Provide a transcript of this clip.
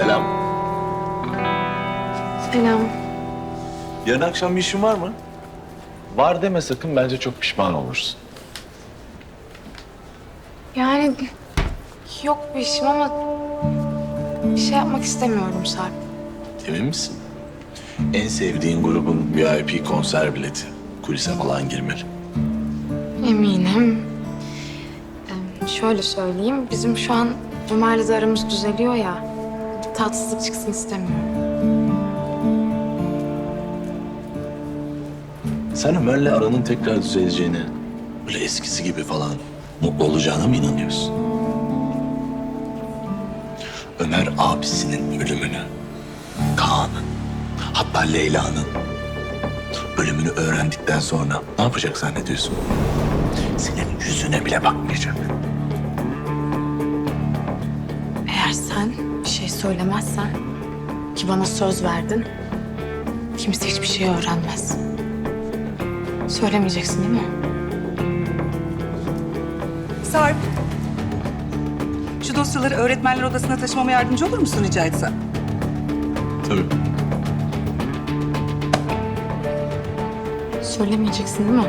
Selam. Selam. Yarın akşam bir işin var mı? Var deme sakın bence çok pişman olursun. Yani yok bir işim ama bir şey yapmak istemiyorum Sarp. Emin misin? En sevdiğin grubun VIP konser bileti. Kulise falan girmeli. Eminim. Ee, şöyle söyleyeyim, bizim şu an Ömer'le de aramız düzeliyor ya. Tatsızlık çıksın istemiyorum. Sen Ömer'le aranın tekrar düzeleceğine, böyle eskisi gibi falan mutlu olacağına mı inanıyorsun? Ömer abisinin ölümünü, Kaan'ın, hatta Leyla'nın ölümünü öğrendikten sonra ne yapacak zannediyorsun? Senin yüzüne bile bakmayacak. Eğer sen bir şey söylemezsen ki bana söz verdin, kimse hiçbir şey öğrenmez. Söylemeyeceksin değil mi? Sarp. Şu dosyaları öğretmenler odasına taşımama yardımcı olur musun rica etsem? Tabii. Söylemeyeceksin değil mi?